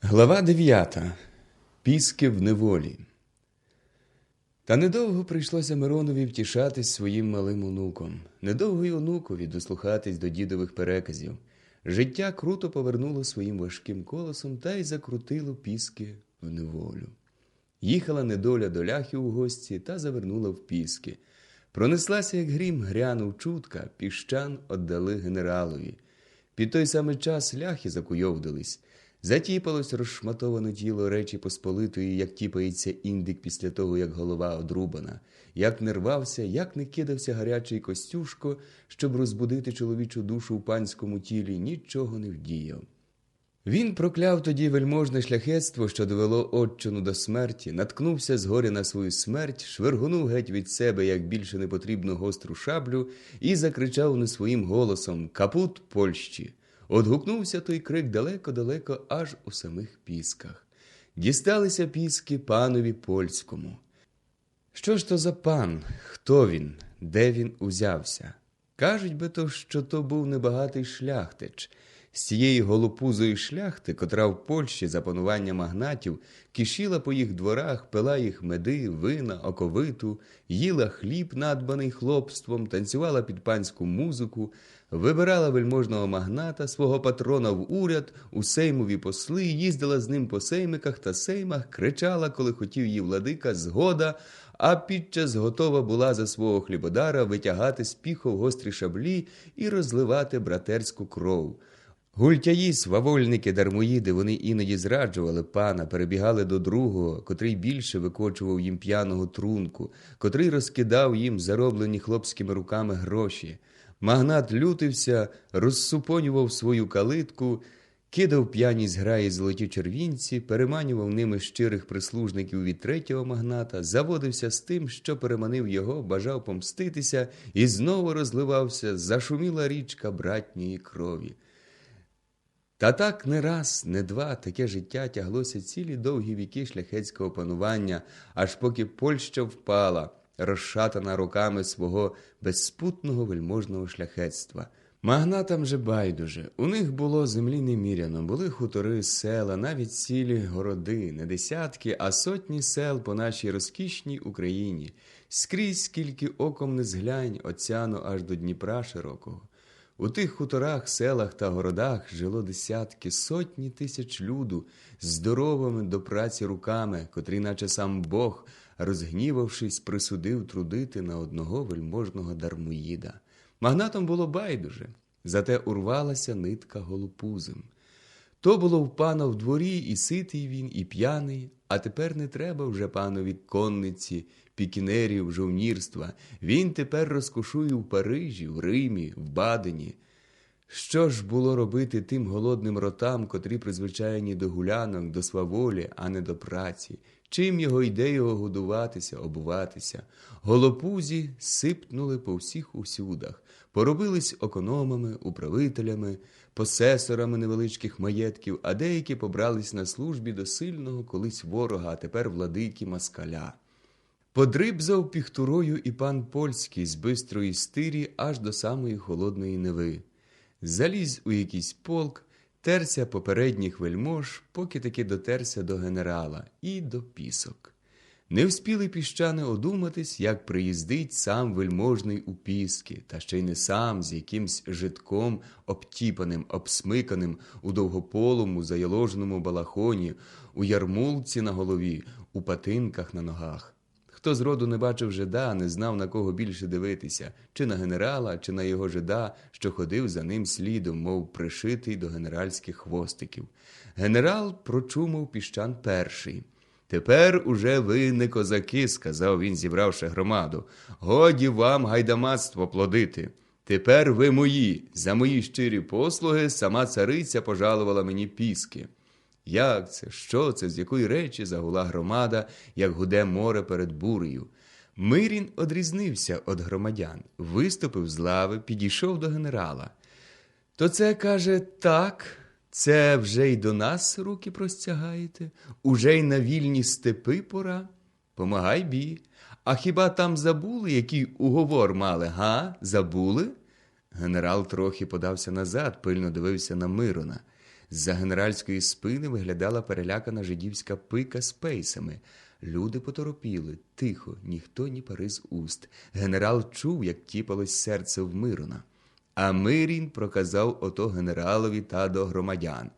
Глава дев'ята. Піски в неволі. Та недовго прийшлося Миронові втішатись своїм малим онуком. Недовго й онукові дослухатись до дідових переказів. Життя круто повернуло своїм важким колесом та й закрутило піски в неволю. Їхала недоля до ляхи у гості та завернула в піски. Пронеслася, як грім, грянув чутка, піщан отдали генералові. Під той самий час ляхи закуйовдились. Затіпалось розшматоване тіло Речі Посполитої, як тіпається індик після того, як голова одрубана, як не рвався, як не кидався гарячий костюшко, щоб розбудити чоловічу душу у панському тілі, нічого не вдіяв. Він прокляв тоді вельможне шляхетство, що довело отчину до смерті, наткнувся згоря на свою смерть, швергонув геть від себе, як більше не потрібно гостру шаблю, і закричав не своїм голосом Капут Польщі. Одгукнувся той крик далеко-далеко, аж у самих пісках. Дісталися піски панові польському. Що ж то за пан? Хто він? Де він узявся? Кажуть би то, що то був небагатий шляхтич. З цієї голопузої шляхти, котра в Польщі за панування магнатів, кишіла по їх дворах, пила їх меди, вина, оковиту, їла хліб, надбаний хлопством, танцювала під панську музику, вибирала вельможного магната, свого патрона в уряд, у сеймові посли, їздила з ним по сеймиках та сеймах, кричала, коли хотів її владика, згода, а підчас готова була за свого хлібодара витягати з піхов гострі шаблі і розливати братерську кров. Гультяї, свавольники, дармоїди, вони іноді зраджували пана, перебігали до другого, котрий більше викочував їм п'яного трунку, котрий розкидав їм зароблені хлопськими руками гроші. Магнат лютився, розсупонював свою калитку, кидав п'яні зграї золоті червінці, переманював ними щирих прислужників від третього магната, заводився з тим, що переманив його, бажав помститися, і знову розливався, зашуміла річка братньої крові. Та так не раз, не два таке життя тяглося цілі довгі віки шляхетського панування, аж поки Польща впала, розшатана руками свого безспутного вельможного шляхетства. Магнатам же байдуже, у них було землі неміряно, були хутори, села, навіть цілі городи, не десятки, а сотні сел по нашій розкішній Україні, скрізь скільки оком не зглянь, оцяно аж до Дніпра широкого. У тих хуторах, селах та городах жило десятки, сотні тисяч люду, здоровими до праці руками, котрі, наче сам Бог, розгнівавшись, присудив трудити на одного вельможного дармоїда. Магнатом було байдуже, зате урвалася нитка голопузим. То було в пана в дворі, і ситий він, і п'яний, а тепер не треба вже панові конниці, пікінерів, жовнірства. Він тепер розкошує в Парижі, в Римі, в Бадені. Що ж було робити тим голодним ротам, котрі призвичайні до гулянок, до сваволі, а не до праці? Чим його йде його годуватися, обуватися? Голопузі сипнули по всіх усюдах, поробились економами, управителями, посесорами невеличких маєтків, а деякі побрались на службі до сильного колись ворога, а тепер владики москаля. Подрибзав піхтурою і пан польський з бистрої стирі аж до самої холодної неви. Заліз у якийсь полк, терся попередніх вельмож, поки таки дотерся до генерала і до пісок. Не вспіли піщани одуматись, як приїздить сам вельможний у піски, та ще й не сам з якимсь житком, обтіпаним, обсмиканим у довгополому, заяложеному балахоні, у ярмулці на голові, у патинках на ногах. Хто зроду не бачив жида, не знав на кого більше дивитися, чи на генерала, чи на його жида, що ходив за ним слідом, мов пришитий до генеральських хвостиків. Генерал прочумав піщан перший. Тепер уже ви не козаки, сказав він, зібравши громаду. Годі вам гайдамацтво плодити. Тепер ви мої. За мої щирі послуги сама цариця пожалувала мені піски. Як це? Що це? З якої речі загула громада, як гуде море перед бурею? Мирін одрізнився від громадян, виступив з лави, підійшов до генерала. То це каже так, це вже й до нас руки простягаєте, уже й на вільні степи пора. Помагай бі. А хіба там забули, який уговор мали, га? Забули? Генерал трохи подався назад, пильно дивився на Мирона. З-за генеральської спини виглядала перелякана жидівська пика з пейсами. Люди поторопіли, тихо, ніхто ні пари з уст. Генерал чув, як тіпалось серце в Мирона. А Мирін проказав ото генералові та до громадян.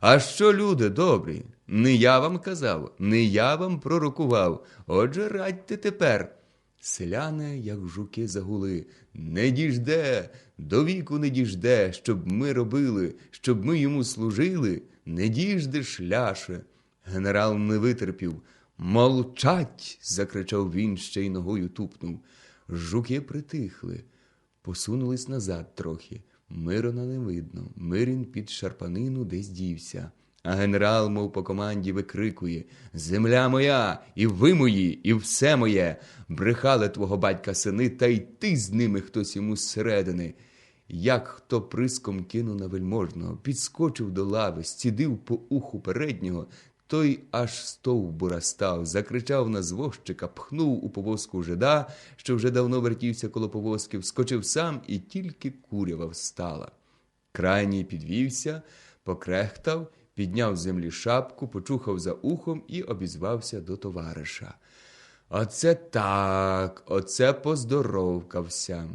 А що, люди добрі? Не я вам казав, не я вам пророкував. Отже, радьте тепер. Селяни, як жуки, загули. Не діжде, до віку не діжде, щоб ми робили, щоб ми йому служили. Не діжде, шляше. Генерал не витерпів. Молчать. закричав він ще й ногою тупнув. Жуки притихли, посунулись назад трохи. Мирона не видно. Мирін під шарпанину десь дівся. А генерал, мов по команді, викрикує Земля моя, і ви мої, і все моє. Брехали твого батька сини, та й ти з ними хтось йому зсередини. Як хто приском кинув на вельможного, підскочив до лави, стідив по уху переднього, той аж стовбура став, закричав на звозчика, пхнув у повозку жида, що вже давно вертівся коло повозки, вскочив сам і тільки курява встала. Крайній підвівся, покрехтав, підняв з землі шапку, почухав за ухом і обізвався до товариша. Оце так, оце поздоровкався.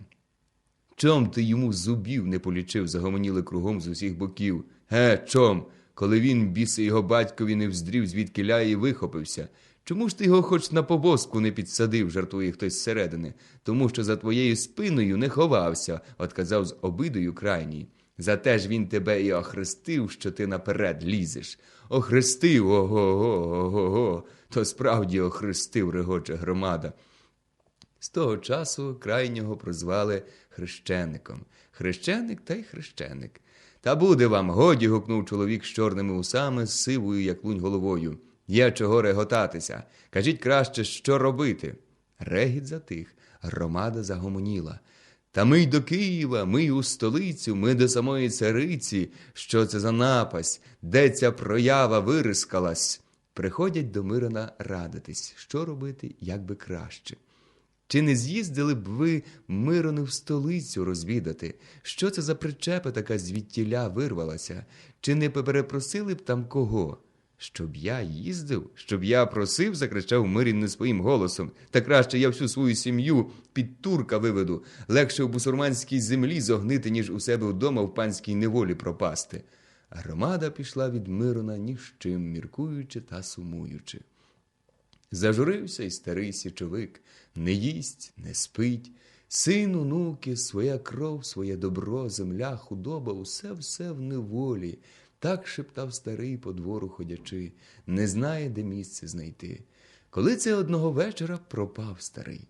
Чом ти йому зубів не полічив, загомоніли кругом з усіх боків. Ге, чом? Коли він, біси його батькові, не вздрів, звідки ляє і вихопився. Чому ж ти його хоч на повозку не підсадив, жартує хтось зсередини? Тому що за твоєю спиною не ховався, отказав з обидою крайній. Зате ж він тебе і охрестив, що ти наперед лізеш. Охрестив, ого-го, ого-го, то справді охрестив, регоче громада. З того часу крайнього прозвали хрещеником. Хрещеник та й хрещеник. Та буде вам, годі. гукнув чоловік з чорними усами, з сивою, як лунь головою. Є чого реготатися. Кажіть краще, що робити. Регіт затих, громада загомоніла. Та ми й до Києва, ми й у столицю, ми до самої цариці. Що це за напасть? Де ця проява вирискалась? Приходять до Мирона радитись, що робити, як би краще. Чи не з'їздили б ви Мирони в столицю розвідати? Що це за причепа така звідтіля вирвалася? Чи не перепросили б там кого? Щоб я їздив, щоб я просив, закричав Мирін не своїм голосом. Та краще я всю свою сім'ю під турка виведу. Легше в бусурманській землі зогнити, ніж у себе вдома в панській неволі пропасти. Громада пішла від Мирона ні з чим, міркуючи та сумуючи. Зажурився й старий січовик, не їсть, не спить. Син, онуки, своя кров, своє добро, земля, худоба, усе все в неволі. Так шептав старий по двору ходячи, не знає, де місце знайти. Коли це одного вечора пропав старий.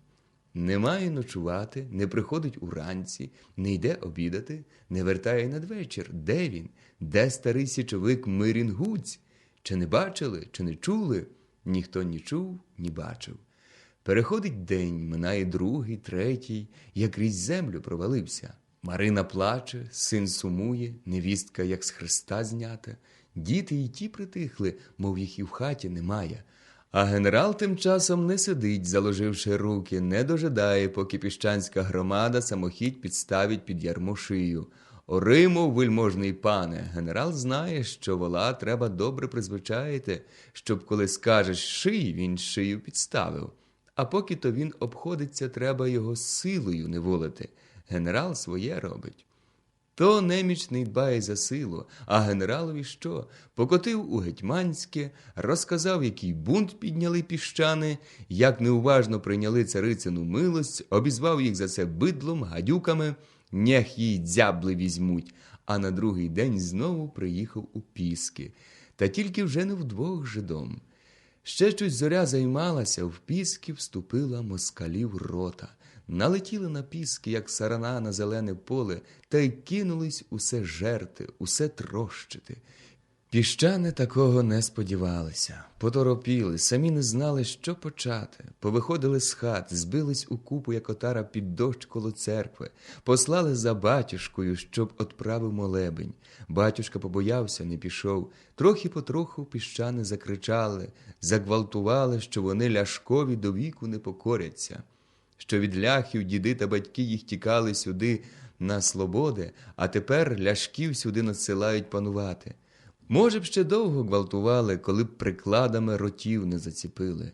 Не має ночувати, не приходить уранці, не йде обідати, не вертає надвечір. Де він? Де старий січовик Мирін Гуць? Чи не бачили, чи не чули? Ніхто ні чув, ні бачив. Переходить день, минає другий, третій, як крізь землю провалився. Марина плаче, син сумує, невістка, як з хреста знята. Діти й ті притихли, мов їх і в хаті немає. А генерал тим часом не сидить, заложивши руки, не дожидає, поки піщанська громада самохідь підставить під ярмо шию. Оримо, вельможний пане, генерал знає, що вола треба добре призвичаїти, щоб коли скажеш ший, він шию підставив. А поки то він обходиться, треба його силою не волити. Генерал своє робить. То немічний дбає за силу, а генералові що? Покотив у гетьманське, розказав, який бунт підняли піщани, як неуважно прийняли царицину милость, обізвав їх за це бидлом, гадюками, нях їй дзябли візьмуть, а на другий день знову приїхав у Піски, та тільки вже не вдвох жидом. Ще щось зоря займалася, в піски вступила москалів рота. Налетіли на піски, як сарана на зелене поле, та й кинулись усе жерти, усе трощити. Піщани такого не сподівалися, поторопіли, самі не знали, що почати. Повиходили з хат, збились у купу, як отара під дощ коло церкви, послали за батюшкою, щоб отправив молебень. Батюшка побоявся, не пішов. Трохи потроху піщани закричали, загвалтували, що вони ляшкові до віку не покоряться, що від ляхів діди та батьки їх тікали сюди на слободи, а тепер ляшків сюди надсилають панувати. Може б ще довго гвалтували, коли б прикладами ротів не заціпили.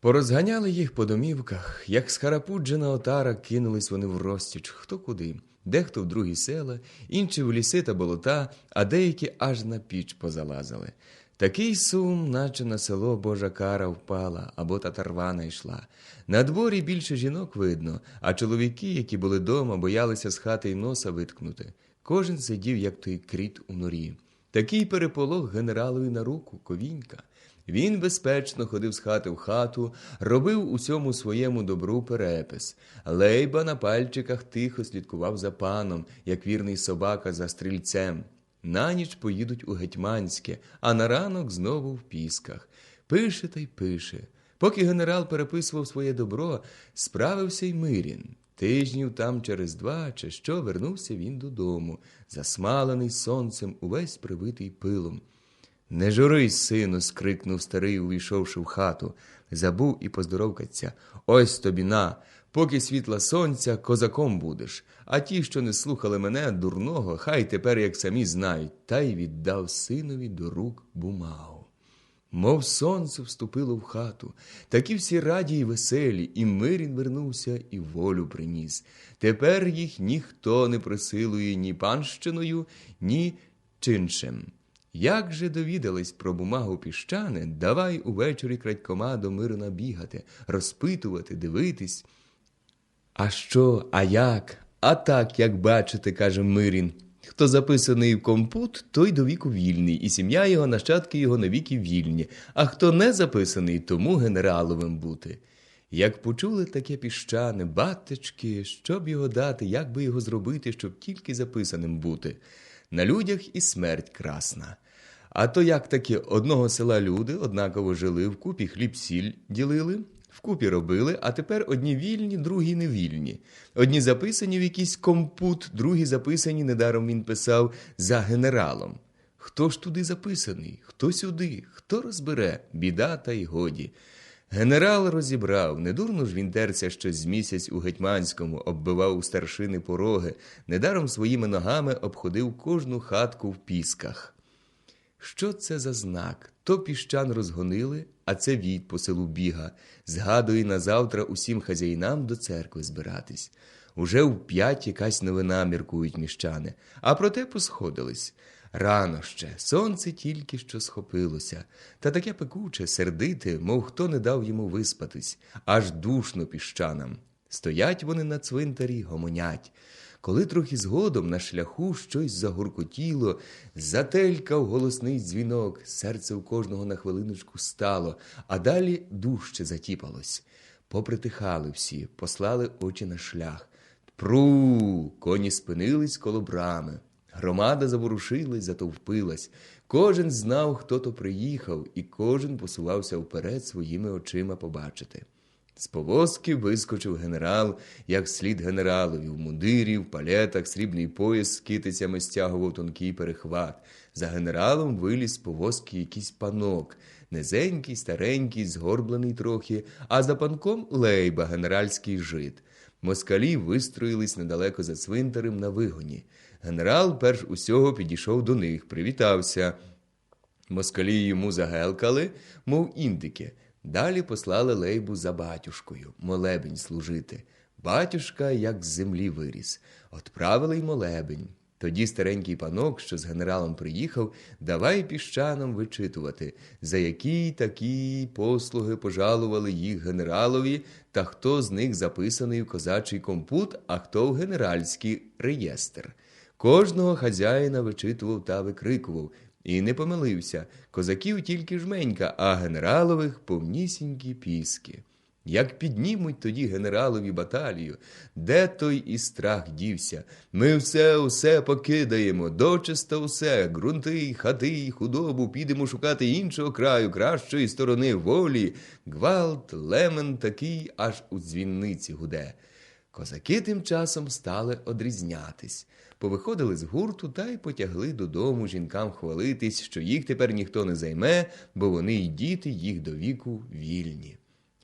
Порозганяли їх по домівках, як схарапуджена отара кинулись вони в розтіч, хто куди, дехто в другі села, інші в ліси та болота, а деякі аж на піч позалазили. Такий сум, наче на село Божа кара впала або татарвана йшла. На дворі більше жінок видно, а чоловіки, які були дома, боялися з хати й носа виткнути. Кожен сидів, як той кріт у норі. Такий переполох генералові на руку, ковінька. Він безпечно ходив з хати в хату, робив усьому своєму добру перепис. Лейба на пальчиках тихо слідкував за паном, як вірний собака за стрільцем. На ніч поїдуть у Гетьманське, а на ранок знову в пісках. Пише та й пише. Поки генерал переписував своє добро, справився й Мирін. Тижнів там через два чи що вернувся він додому, засмалений сонцем, увесь привитий пилом. Не журись, сину, скрикнув старий, увійшовши в хату. Забув і поздоровкаться. Ось тобі на. Поки світла сонця, козаком будеш. А ті, що не слухали мене, дурного, хай тепер, як самі знають, та й віддав синові до рук бумагу. Мов сонце вступило в хату, такі всі раді й веселі, і Мирін вернувся, і волю приніс. Тепер їх ніхто не присилує ні панщиною, ні чиншем. Як же довідались про бумагу піщани, давай увечері крадькома до Мирина бігати, розпитувати, дивитись. А що, а як? А так, як бачите, каже Мирін. Хто записаний в компут, той до віку вільний, і сім'я його, нащадки його навіки вільні, а хто не записаний, тому генераловим бути. Як почули таке піщане, батечки, що б його дати, як би його зробити, щоб тільки записаним бути. На людях і смерть красна. А то як таки одного села люди однаково жили, вкупі хліб сіль ділили, вкупі робили, а тепер одні вільні, другі невільні. Одні записані в якийсь компут, другі записані, недаром він писав, за генералом. Хто ж туди записаний, хто сюди, хто розбере, біда та й годі. Генерал розібрав, недурно ж він терся щось з місяць у Гетьманському, оббивав у старшини пороги, недаром своїми ногами обходив кожну хатку в пісках. Що це за знак? То піщан розгонили, а це війт по селу біга. Згадує на завтра усім хазяїнам до церкви збиратись. Уже в п'ять якась новина міркують міщани, а проте посходились. Рано ще, сонце тільки що схопилося, та таке пекуче, сердите, мов хто не дав йому виспатись, аж душно піщанам. Стоять вони на цвинтарі, гомонять. Коли трохи згодом на шляху щось загуркотіло, зателькав голосний дзвінок, серце у кожного на хвилиночку стало, а далі дужче затіпалось. Попритихали всі, послали очі на шлях. Пру, коні спинились коло брами. Громада заворушилась, затовпилась. Кожен знав, хто то приїхав, і кожен посувався вперед своїми очима побачити. З повозки вискочив генерал, як слід генералові, в мундирі, в палетах, срібний пояс з китицями стягував тонкий перехват. За генералом виліз з повозки якийсь панок, низенький, старенький, згорблений трохи, а за панком лейба, генеральський жит. Москалі вистроїлись недалеко за цвинтарем на вигоні. Генерал перш усього підійшов до них, привітався. Москалі йому загелкали, мов індики. Далі послали лейбу за батюшкою, молебень служити. Батюшка, як з землі виріс, отправили й молебень. Тоді старенький панок, що з генералом приїхав, давай піщанам вичитувати, за які такі послуги пожалували їх генералові, та хто з них записаний в козачий компут, а хто в генеральський реєстр. Кожного хазяїна вичитував та викрикував. І не помилився козаків тільки жменька, а генералових повнісінькі піски. Як піднімуть тоді генералові баталію, де той і страх дівся? Ми все усе покидаємо, дочиста усе, ґрунти, хати, худобу, підемо шукати іншого краю, кращої сторони волі. Гвалт, лемен такий аж у дзвінниці гуде. Козаки тим часом стали одрізнятись. Повиходили з гурту та й потягли додому жінкам хвалитись, що їх тепер ніхто не займе, бо вони й діти їх до віку вільні.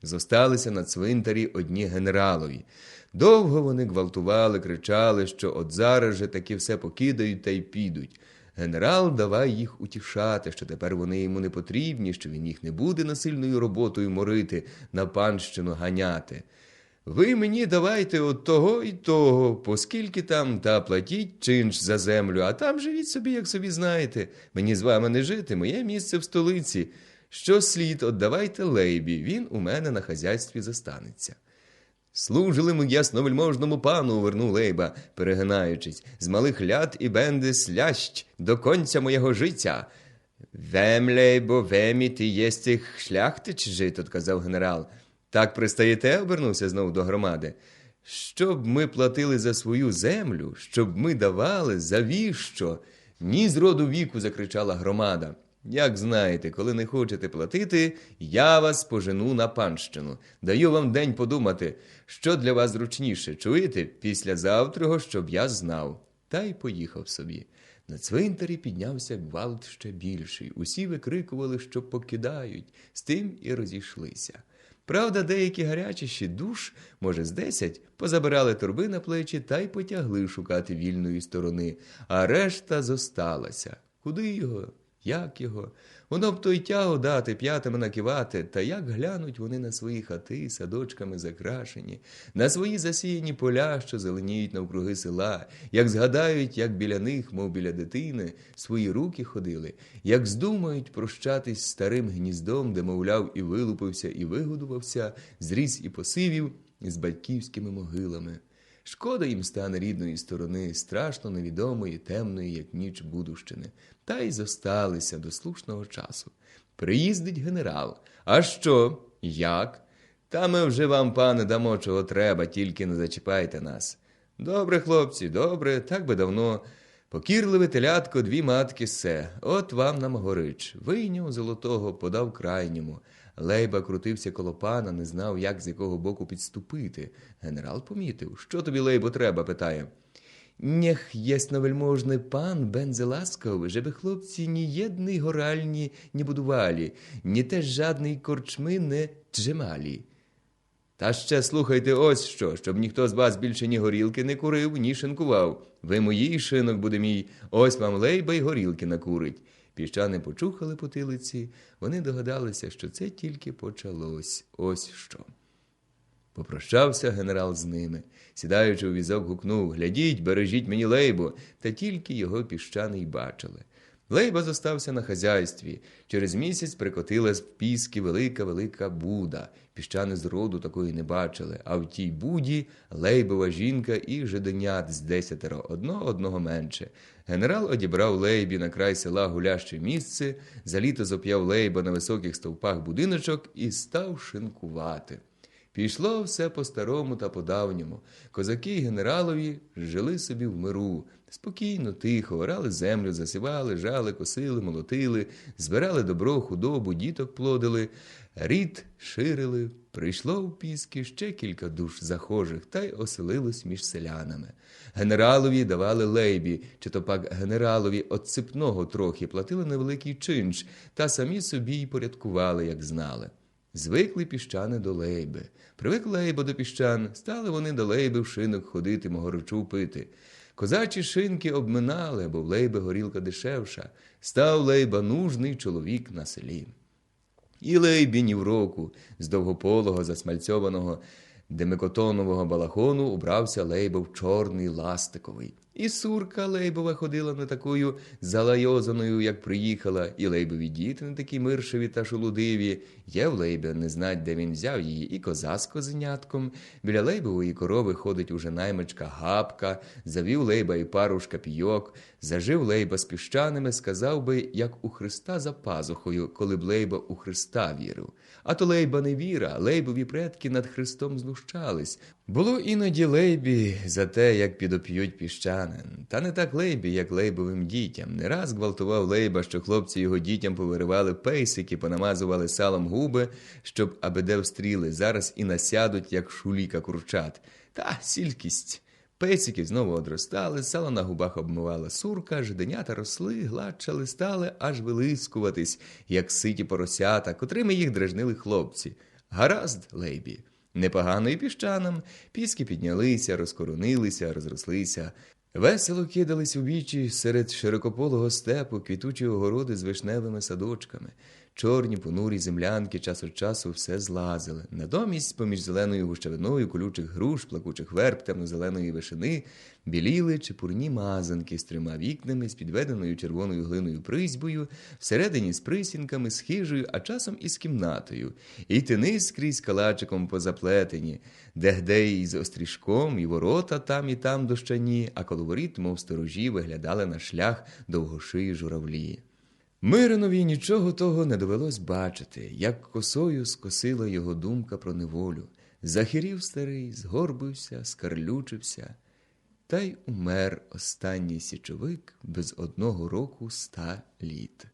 Зосталися на цвинтарі одні генералові. Довго вони гвалтували, кричали, що от зараз же таки все покидають та й підуть. Генерал давай їх утішати, що тепер вони йому не потрібні, що він їх не буде насильною роботою морити, на панщину ганяти. Ви мені давайте от того і того, поскільки там, та платіть чинш за землю, а там живіть собі, як собі знаєте. Мені з вами не жити, моє місце в столиці. Що слід, отдавайте лейбі, він у мене на хазяйстві застанеться. Служили ми ясновельможному пану, вернув Лейба, перегинаючись, з малих ляд і бенди слящ до конця моєго життя. Вем, Лейбо, вемі ти єстих шляхтич жит, отказав генерал. Так пристаєте, обернувся знову до громади. Щоб ми платили за свою землю, щоб ми давали, завіщо? Ні з роду віку, закричала громада. Як знаєте, коли не хочете платити, я вас пожену на панщину. Даю вам день подумати, що для вас зручніше. Чуєте, післязавтра, щоб я знав. Та й поїхав собі. На цвинтарі піднявся гвалт ще більший. Усі викрикували, що покидають, з тим і розійшлися. Правда, деякі гарячіші душ, може, з десять, позабирали торби на плечі та й потягли шукати вільної сторони, а решта зосталася. Куди його? Як його? Воно б то й тягу дати, п'ятами накивати, та як глянуть вони на свої хати, садочками закрашені, на свої засіяні поля, що зеленіють навкруги села, як згадають, як біля них, мов біля дитини, свої руки ходили, як здумають прощатись старим гніздом, де, мовляв, і вилупився, і вигодувався, зріс і посивів з батьківськими могилами. Шкода їм стане рідної сторони, страшно невідомої, темної, як ніч будущини, та й зосталися до слушного часу. Приїздить генерал. А що? Як? Та ми вже вам, пане, дамо, чого треба, тільки не зачіпайте нас. Добре, хлопці, добре, так би давно. Покірливе телятко, дві матки все. От вам нам горич. Вийняв золотого, подав крайньому. Лейба крутився коло пана, не знав, як з якого боку підступити. Генерал помітив. Що тобі, Лейбо, треба? питає. Нех ясновельможний пан бензе ласкав, żeby хлопці ні єдний горальні не будували, ні теж жадний корчми не джемалі. Та ще слухайте ось що, щоб ніхто з вас більше ні горілки не курив, ні шинкував. Ви мої, шинок буде мій, ось вам лейба й горілки накурить. Піщани почухали потилиці, вони догадалися, що це тільки почалось. Ось що. Попрощався генерал з ними. Сідаючи у візок, гукнув Глядіть, бережіть мені лейбо, та тільки його піщани й бачили. Лейба зостався на хазяйстві. Через місяць прикотила з піски велика велика буда. Піщани з роду такої не бачили, а в тій буді лейбова жінка і жиденят з десятеро, одного одного менше. Генерал одібрав лейбі на край села гуляще місце, за літо зоп'яв лейба на високих стовпах будиночок і став шинкувати. Пішло все по-старому та по-давньому. Козаки й генералові жили собі в миру. Спокійно, тихо, орали землю, засівали, жали, косили, молотили, збирали добро, худобу, діток плодили, рід ширили. Прийшло в піски ще кілька душ захожих та й оселилось між селянами. Генералові давали лейбі, чи то пак генералові отципного трохи платили невеликий чинш, та самі собі й порядкували, як знали. Звикли піщани до лейби. Привик лейба до піщан, стали вони до лейби в шинок ходити, могорочу пити. Козачі шинки обминали, бо в лейби горілка дешевша. Став лейба нужний чоловік на селі. І лейбі ні в року, з довгополого, засмальцьованого демикотонового балахону убрався лейба в чорний ластиковий. І сурка Лейбова ходила не такою залайозаною, як приїхала, і Лейбові діти не такі миршеві та шолудиві. Є в Лейбі не знать, де він взяв її, і коза з козенятком. Біля Лейбової корови ходить уже наймичка гапка, завів Лейба і пару шкапійок, зажив Лейба з піщаними, сказав би, як у Христа за пазухою, коли б Лейба у Христа вірив. А то Лейба не віра, Лейбові предки над Христом знущались. Було іноді Лейбі за те, як підоп'ють піщанин. Та не так Лейбі, як Лейбовим дітям. Не раз гвалтував Лейба, що хлопці його дітям повиривали пейсики, понамазували салом губи, щоб аби де встріли, зараз і насядуть, як шуліка курчат. Та сількість. Песики знову одростали, сало на губах обмивала сурка, жденята росли, гладчали, стали аж вилискуватись, як ситі поросята, котрими їх дражнили хлопці. Гаразд, Лейбі. Непогано і піщанам. Піски піднялися, розкоронилися, розрослися. Весело кидались у вічі серед широкополого степу квітучі огороди з вишневими садочками. Чорні понурі землянки час від часу все злазили. Натомість, поміж зеленою гущавиною, колючих груш, плакучих верб, темно-зеленої вишини, біліли чепурні мазанки з трьома вікнами, з підведеною червоною глиною призьбою, всередині з присінками, з хижею, а часом і з кімнатою, і тини скрізь калачиком позаплетені, де-де і з острішком, і ворота там і там дощані, а коло воріт, мов сторожі, виглядали на шлях довгошиї журавлі. Миринові нічого того не довелось бачити, як косою скосила його думка про неволю. Захирів старий, згорбився, скарлючився, та й умер останній січовик без одного року ста літ.